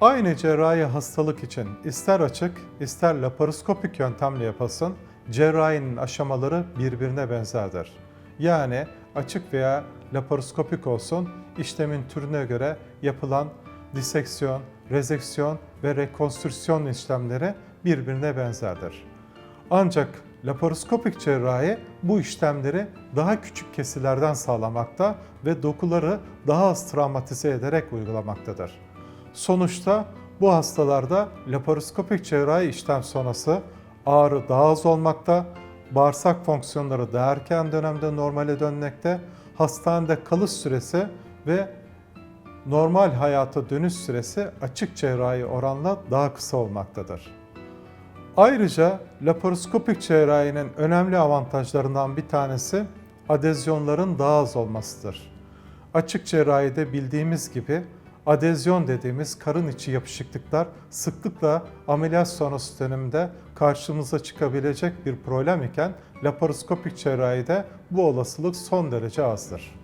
Aynı cerrahi hastalık için ister açık ister laparoskopik yöntemle yapılsın, cerrahinin aşamaları birbirine benzerdir. Yani açık veya laparoskopik olsun, işlemin türüne göre yapılan diseksiyon, rezeksiyon ve rekonstrüksiyon işlemleri birbirine benzerdir. Ancak laparoskopik cerrahi bu işlemleri daha küçük kesilerden sağlamakta ve dokuları daha az travmatize ederek uygulamaktadır. Sonuçta bu hastalarda laparoskopik cerrahi işlem sonrası ağrı daha az olmakta, bağırsak fonksiyonları daha erken dönemde normale dönmekte, hastanede kalış süresi ve normal hayata dönüş süresi açık cerrahi oranla daha kısa olmaktadır. Ayrıca laparoskopik cerrahinin önemli avantajlarından bir tanesi adezyonların daha az olmasıdır. Açık cerrahide bildiğimiz gibi adezyon dediğimiz karın içi yapışıklıklar sıklıkla ameliyat sonrası döneminde karşımıza çıkabilecek bir problem iken laparoskopik cerrahide bu olasılık son derece azdır.